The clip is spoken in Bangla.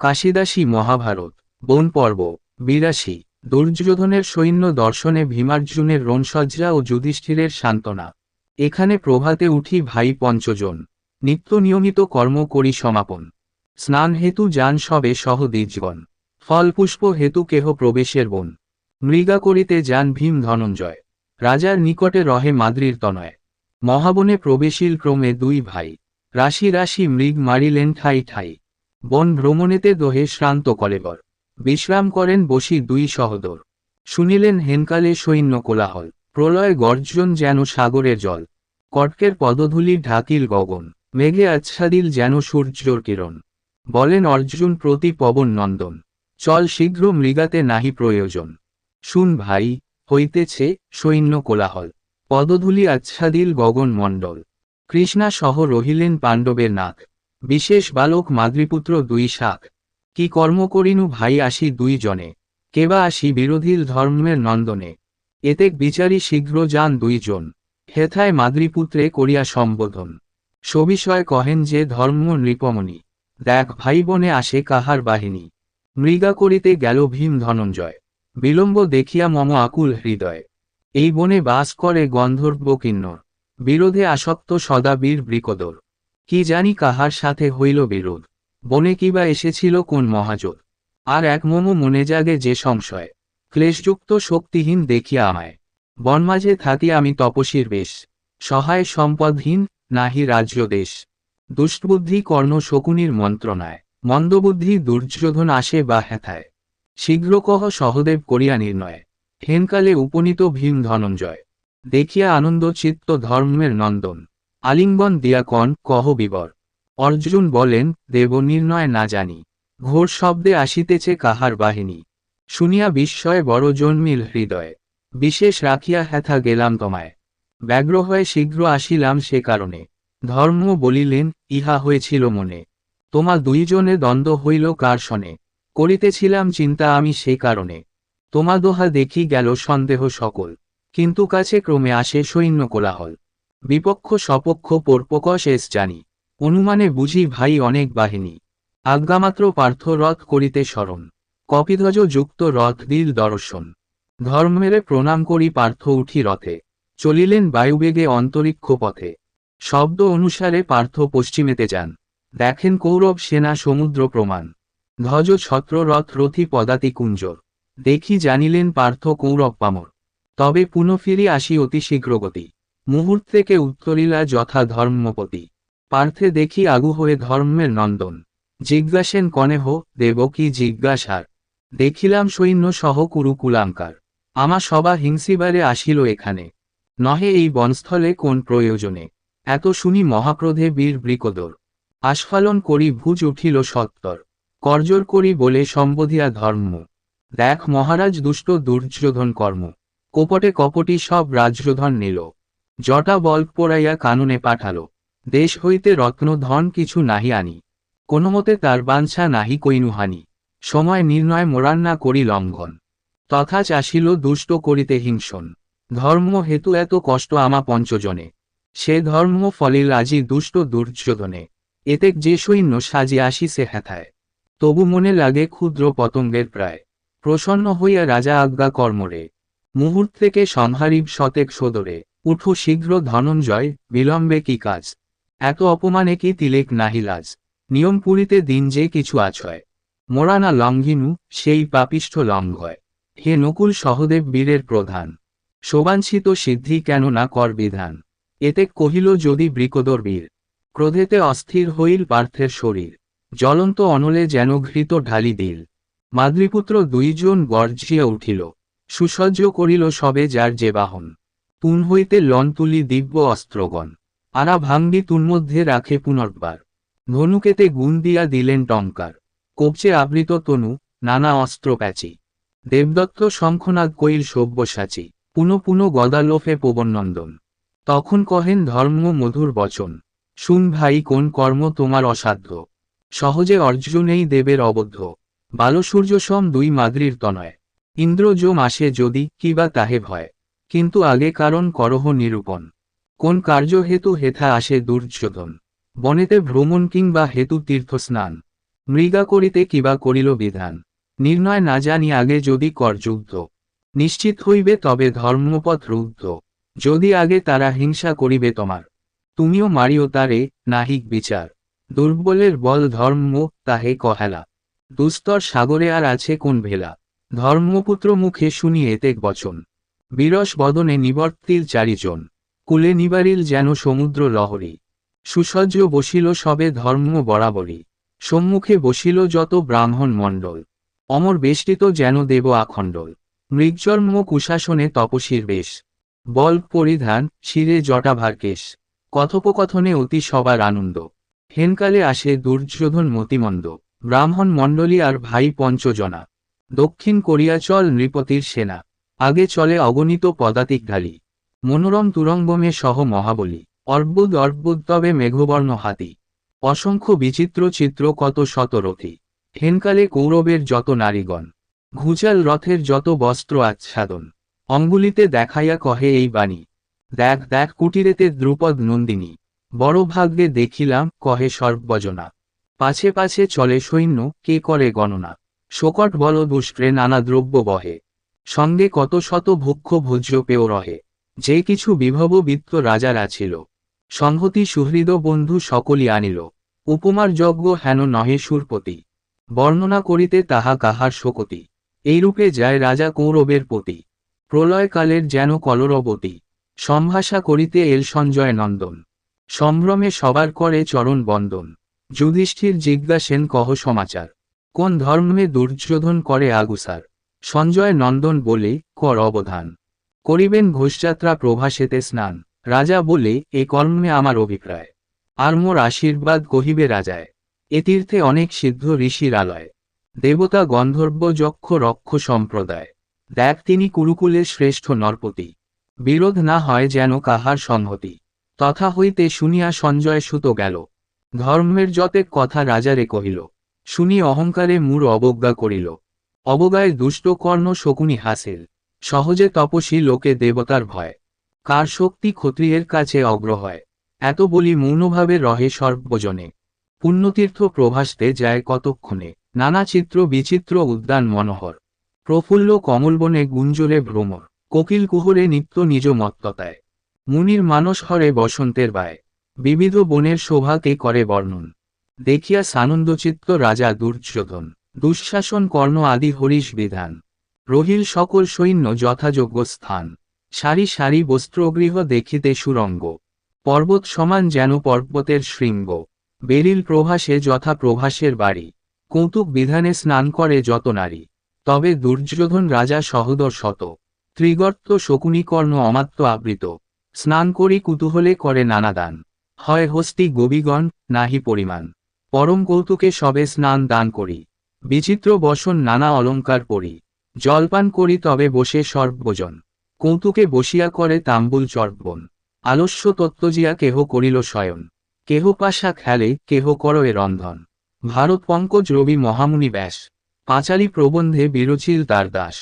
কাশিদাসী মহাভারত, বন পর্ব, বিরাশি, দুর্যোধনের সৈন্য দর্শনে ভীমার্জুনের রণসজ্জা ও যুধিষ্ঠিরের সান্ত্বনা। এখানে প্রভাতে উঠি ভাই পঞ্চজন। নিত্য নিয়মিত কর্ম করি সমাপন। স্নান হেতু যান সবে সহ দ্বিজগণ ফলপুষ্প হেতু কেহ প্রবেশের বন। মৃগা করিতে যান ভীম ধনঞ্জয়। রাজার নিকটে রহে মাদ্রির তনয়। মহাবনে প্রবেশীল ক্রমে দুই ভাই। রাশি রাশি মৃগ মারিলেন ঠাই ঠাই। বন ভ্রমণেতে দোহে শ্রান্ত কলেবর বিশ্রাম করেন বসি দুই সহদর। শুনিলেন হেনকালে সৈন্য কোলাহল। প্রলয় গর্জন যেন সাগরের জল। কটকের পদধূলি ঢাকিল গগন। মেঘে আচ্ছাদিল যেন সূর্যর কিরণ। বলেন অর্জুন প্রতি পবন নন্দন। চল শীঘ্র মৃগাতে নাহি প্রয়োজন। শুন ভাই, হইতেছে সৈন্য কোলাহল। পদধূলি আচ্ছাদিল গগন মণ্ডল। কৃষ্ণা সহ রহিলেন পাণ্ডবের নাক। বিশেষ বালক মাদ্রিপুত্র দুই শাক। কি কর্ম করিনু ভাই আসি দুই জনে। কেবা আসি বিরোধীল ধর্মের নন্দনে। এতেক বিচারি শীঘ্র যান দুইজন হেথায় মাদ্রিপুত্রে করিয়া সম্বোধন। সবিষয় কহেন যে ধর্ম নৃপমণি। দেখ ভাই বনে আসে কাহার বাহিনী। মৃগা করিতে গেল ভীম ধনঞ্জয়। বিলম্ব দেখিয়া মম আকুল হৃদয়। এই বনে বাস করে গন্ধর্ব কিন্নর। বিরোধে আসক্ত সদা বীর বৃকদর। কি জানি কাহার সাথে হইল বিরোধ। বনে কিবা এসেছিল কোন মহাজোর। আর এক মম মনে জাগে যে সংশয়। ক্লেশযুক্ত শক্তিহীন দেখিয়া আমায়। বনমাঝে থাকি আমি তপসীর বেশ। সহায় সম্পদহীন নাহি রাজ্য দেশ। দুষ্টবুদ্ধি কর্ণ শকুনির মন্ত্রণায়। মন্দবুদ্ধি দুর্যোধন আসে বা হেথায়। শীঘ্র কহ সহদেব করিয়া নির্ণয়। হেনকালে উপনীত ভীম ধনঞ্জয়। দেখিয়া আনন্দ চিত্ত ধর্মের নন্দন। আলিঙ্গন দিয়া কন কহ বিবর। অর্জুন বলেন, দেব নির্ণয় না জানি। ঘোর শব্দে আসিতেছে কাহার বাহিনী। শুনিয়া বিস্ময়ে বড় জন্মিল হৃদয়ে। বিশেষ রাখিয়া হ্যাথা গেলাম তোমায়। ব্যগ্র হয়ে শীঘ্র আসিলাম সে কারণে। ধর্ম বলিলেন, ইহা হয়েছিল মনে। তোমা দুইজনে দ্বন্দ্ব হইল কার শনে করিতেছিলাম চিন্তা আমি সে কারণে। তোমা দোহা দেখি গেল সন্দেহ সকল। কিন্তু কাছে ক্রমে আসে সৈন্য কোলাহল। বিপক্ষ, সপক্ষ পরপকশ এস জানি। অনুমানে বুঝি ভাই অনেক বাহিনী। আজ্ঞামাত্র পার্থ রথ করিতে স্মরণ কপিধ্বজ যুক্ত রথ দিল দর্শন। ধর্মেরে প্রণাম করি পার্থ উঠি রথে। চলিলেন বায়ুবেগে অন্তরিক্ষ পথে। শব্দ অনুসারে পার্থ পশ্চিমেতে যান। দেখেন কৌরব সেনা সমুদ্র প্রমাণ। ধ্বজ ছত্র রথ রথি পদাতি কুঞ্জর। দেখি জানিলেন পার্থ কৌরব পামর। তবে পুনঃফিরি আসি অতি শীঘ্রগতি। মুহূর্তেকে উত্তরিলা যথা ধর্মপতি। পার্থে দেখি আগু হয়ে ধর্মের নন্দন। জিজ্ঞাসেন কনেহ দেব কি জিজ্ঞাসার? দেখিলাম সৈন্য সহ কুরুকুলাঙ্কার। আমা সবা হিংসিবারে আসিল এখানে। নহে এই বনস্থলে কোন প্রয়োজনে? এত শুনি মহাক্রোধে বীর বৃকদর। আস্ফালন করি ভুজ উঠিল সত্তর। করজোর করি বলে সম্বোধিয়া ধর্ম। দেখ মহারাজ দুষ্ট দুর্যোধন কর্ম। কোপটে কপটি সব রাজ্যধন নিল। জটা বল পোড়াইয়া কাননে পাঠালো। দেশ হইতে রত্ন, ধন কিছু নাহি আনি। কোনোমতে তার বাঞ্ছা নাহি কৈনুহানি সময় নির্ণয় মোরান্না করি লঙ্ঘন। তথা চাষিল দুষ্ট করিতে হিংসন। ধর্ম হেতু এত কষ্ট আমা পঞ্চজনে। সে ধর্ম ফলিল আজি দুষ্ট দুর্যোধনে। এতেক যে সৈন্য সাজি আসিছে হেথায়। তবু মনে লাগে ক্ষুদ্র পতঙ্গের প্রায়। প্রসন্ন হইয়া রাজা আজ্ঞা কর্মরে। মুহূর্তেকে সংহারিব শতেক সদরে। উঠো শীঘ্র ধনঞ্জয়, বিলম্বে কি কাজ? এত অপমানে কি তিলেক নাহিলাজ নিয়ম পুরীতে দিন যে কিছু আছয়। মোরানা লঙ্ঘিনু, সেই পাপিষ্ঠ লঙ্ঘয়। হে নকুল সহদেব বীরের প্রধান। শোবাঞ্ছিত সিদ্ধি কেন না কর বিধান। এতে কহিল যদি বৃকদর বীর। ক্রোধেতে অস্থির হইল পার্থের শরীর। জ্বলন্ত অনলে যেন ঘৃত ঢালি দিল। মাদ্রিপুত্র দুইজন গর্জিয়া উঠিল। সুসজ্জ করিল সবে যার যে বাহন। তুন হইতে লন তুলি দিব্য অস্ত্রগণ। আরা ভাঙ্গি তুন্মধ্যে রাখে পুনর্বার। ধনুকেতে গুণ দিয়া দিলেন টঙ্কার। কবচে আবৃত তনু, নানা অস্ত্র প্যাচি। দেবদত্ত শঙ্খনাদ কৈল সব্যসাচী। পুনঃ পুন গদালোফে পবনন্দন তখন কহেন ধর্ম মধুর বচন। শুন ভাই কোন কর্ম তোমার অসাধ্য। সহজে অর্জুনেই দেবের অবদ্ধ। বালসূর্য সম দুই মাদ্রির তনয়। ইন্দ্রজম আসে যদি কিবা তাহে ভয়। কিন্তু আগে কারণ করহ নিরূপণ। কোন কার্য হেতু হেথা আসে দুর্যোধন। বনেতে ভ্রমণ কিংবা হেতু তীর্থস্নান। মৃগা করিতে কিবা করিল বিধান। নির্ণয় না জানি আগে যদি কর যুদ্ধ নিশ্চিত হইবে তবে ধর্মপথ রুদ্ধ। যদি আগে তারা হিংসা করিবে তোমার। তুমিও মারিও তারে, নাহিক বিচার। দুর্বলের বল ধর্ম, তাহে কহেলা। দুস্তর সাগরে আর আছে কোন ভেলা। ধর্মপুত্র মুখে শুনি এতেক বচন। বিরস বদনে নিবর্তিল চারিজন, কুলে নিবারিল যেন সমুদ্র লহরী। সুসজ্জ বসিল সবে ধর্ম বরাবরই সম্মুখে বসিল যত ব্রাহ্মণ মণ্ডল। অমর বেষ্টিত যেন দেব আখণ্ডল, মৃগজন্ম কুশাসনে তপসীর বেশ। বল পরিধান, শিরে জটাভার কেশ, কথোপকথনে অতি সবার আনন্দ। হেনকালে আসে দুর্যোধন মতিমন্দ, ব্রাহ্মণ মণ্ডলী আর ভাই পঞ্চজনা। দক্ষিণ কোরিয়া চল নৃপতির সেনা। আগে চলে অগণিত পদাতিক ঢালি, মনোরম তুরঙ্গমে সহ মহাবলী, অর্বুদ অর্বুদ তবে মেঘবর্ণ হাতি, অসংখ্য বিচিত্র চিত্র কত শতরথী হেনকালে কৌরবের যত নারীগণ ঘুচাল রথের যত বস্ত্র আচ্ছাদন, অঙ্গুলিতে দেখাইয়া কহে এই বাণী, দেখ দেখ কুটিরেতে দ্রুপদ নন্দিনী, বড় ভাগ্যে দেখিলাম কহে সর্বজনা, পাছে পাছে চলে সৈন্য, কে করে গণনা, শোকট বল দুষ্ট্রে নানা দ্রব্য বহে সঙ্গে কত শত ভক্ষ ভোজ্য পেয় রহে, যে কিছু বিভব বিত্ত রাজার আছিল। সংহতি সুহৃদ বন্ধু সকলই আনিল, উপমার যজ্ঞ হেন নহে সুরপতি, বর্ণনা করিতে তাহা কাহার শোকতি, এইরূপে যায় রাজা কৌরবের পতি প্রলয়কালের যেন কলরবতী, সম্ভাষা করিতে এল সঞ্জয় নন্দন, সম্ভ্রমে সবার করে চরণ বন্দন, যুধিষ্ঠির জিজ্ঞাসেন কহ সমাচার, কোন ধর্মে দুর্যোধন করে আগুসার সঞ্জয় নন্দন বলে, কর অবধান। করিবেন ঘোষযাত্রা প্রভাসেতে স্নান। রাজা বলে, এ কর্মে আমার অভিপ্রায়। আর মোর আশীর্বাদ কহিবে রাজায়। এ তীর্থে অনেক সিদ্ধ ঋষির আলয়। দেবতা গন্ধর্ব যক্ষ রক্ষ সম্প্রদায়। দেখ তিনি কুরুকুলের শ্রেষ্ঠ নরপতি। বিরোধ না হয় যেন কাহার সংহতি। তথা হইতে শুনিয়া সঞ্জয় সুত গেল। ধর্মের যতেক কথা রাজারে কহিল। শুনি অহংকারে মূর অবজ্ঞা করিল। অবগায় দুষ্ট কর্ণ শকুনি হাসিল। সহজে তপসী লোকে দেবতার ভয়। কার শক্তি ক্ষত্রিয়ের কাছে অগ্র হয় এত বলি মৌনভাবে রহে সর্বজনে। পুণ্যতীর্থ প্রভাসতে যায় কতক্ষণে? নানা চিত্র বিচিত্র উদ্যান মনোহর। প্রফুল্ল কমলবনে গুঞ্জলে ভ্রমর। কোকিল কুহরে নিত্য নিজ মত্ততায়। মুনির মানস হরে বসন্তের বায়। বিবিধ বনের শোভাকে করে বর্ণন। দেখিয়া সানন্দচিত্ত রাজা দুর্যোধন। দুঃশাসন কর্ণ আদি হরিশ বিধান। রহিল সকল সৈন্য যথাযোগ্য স্থান। সারি সারি বস্ত্রগৃহ দেখিতে সুরঙ্গ। পর্বত সমান যেন পর্বতের শৃঙ্গ। বেরিল প্রভাসে যথা প্রভাসের বাড়ি। কৌতুক বিধানে স্নান করে যত নারী। তবে দুর্যোধন রাজা সহদর শত। ত্রিগর্ত শকুনিকর্ণ অমাত্য আবৃত। স্নান করি কুতূহলে করে নানা দান। হয় হস্তি গোবিগণ নাহি পরিমাণ। পরম কৌতুকে সবে স্নান দান করি। বিচিত্র বসন নানা অলঙ্কার পরি জলপান করি তবে বসে সর্বজন। কৌতুকে বসিয়া করে তাম্বুল চর্বন আলস্য তত্ত্বজিয়া কেহ করিল শয়ন, কেহ পাশা খেলে কেহ এ রন্ধন। ভারত পঙ্কজ রবি মহামুনি ব্যাস, পাঁচালী প্রবন্ধে বিরচিল তার দাস।